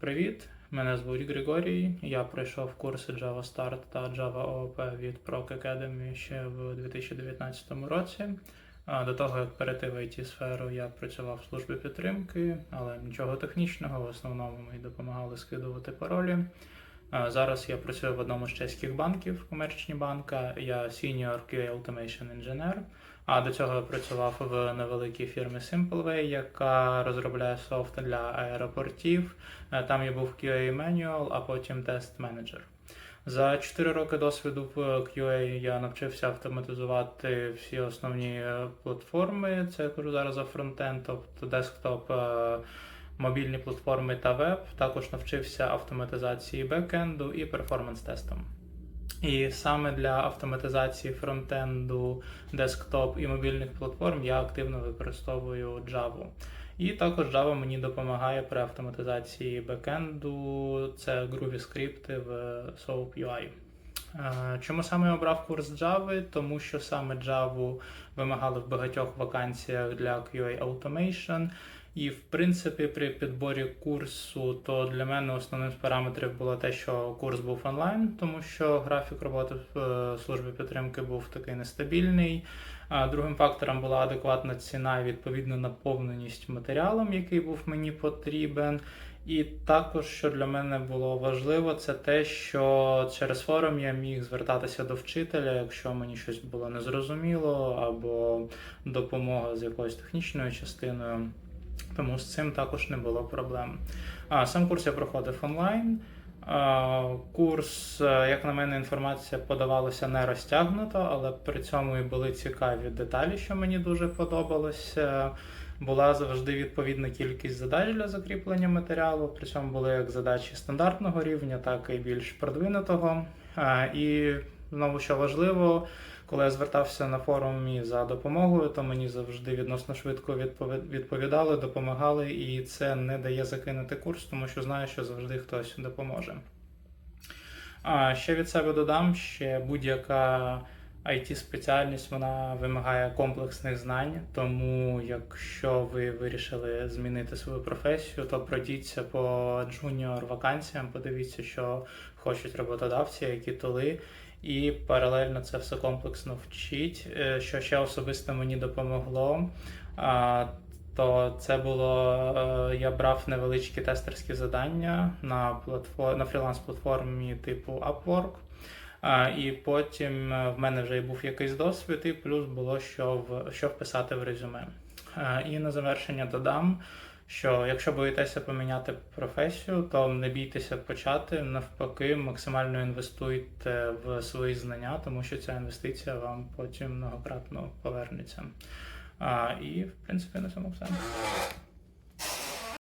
Привіт, мене звуть Григорій. Я пройшов курси Java Start та Java OOP від Proc Academy ще в 2019 році. До того, як перейти в it сферу я працював в службі підтримки, але нічого технічного. В основному ми допомагали скидувати паролі. Зараз я працюю в одному з чеських банків, комерчні банка. Я Senior QA Automation Engineer. А до цього я працював в невеликій фірмі SimpleWay, яка розробляє софт для аеропортів. Е, Там я був QA Manual, а потім тест менеджер. За 4 роки досвіду в QA я навчився автоматизувати всі основні е, платформи. Це я кажу зараз за фронтенд, тобто десктоп, е, мобільні платформи та веб. Також навчився автоматизації бекенду і перформанс-тестам. І саме для автоматизації фронтенду, десктоп і мобільних платформ я активно використовую Java. І також Java мені допомагає при автоматизації бекенду. Це Groovy скрипти в Soap UI. Е, Чому саме я обрав курс Java? Тому що саме Java вимагали в багатьох вакансіях для QA Automation. І в принципі, при підборі курсу, то для мене основним з параметрів було те, що курс був онлайн, тому що графік роботи е, підтримки був такий нестабільний. Другим фактором була адекватна ціна і відповідно наповненість матеріалом, який був мені потрібен. І також, що для мене було важливо, це те, що через форум я міг звертатися до вчителя, якщо мені щось було незрозуміло, або допомога з якоюсь технічною частиною. Тому з цим також не було проблем. А, сам курс я проходив онлайн. Курс, е, як на мене, інформація подавалася не розтягнуто, але при цьому і були цікаві деталі, що мені дуже подобалося. Була завжди відповідна кількість задач для закріплення матеріалу. При цьому були як задачі стандартного рівня, так і більш продвинутого. І знову що важливо, коли я звертався на форумі за допомогою, то мені завжди відносно швидко відпові- відповідали, допомагали, і це не дає закинути курс, тому що знаю, що завжди хтось допоможе. А ще від себе додам, ще будь-яка IT-спеціальність вона вимагає комплексних знань. Тому, якщо ви вирішили змінити свою професію, то пройдіться по джуніор вакансіям, подивіться, що хочуть роботодавці, які тули. І паралельно це все комплексно вчить. Е, Що ще особисто мені допомогло, то це було е, я брав невеличкі тестерські завдання на платформ, на фріланс-платформі типу Upwork. І потім е, в мене вже був якийсь досвід, і плюс було що в що вписати в резюме. І на завершення додам, що якщо боїтеся поміняти професію, то не бійтеся почати. Навпаки, максимально інвестуйте в свої знання, тому що ця інвестиція вам потім многократно повернеться. І в принципі на цьому все.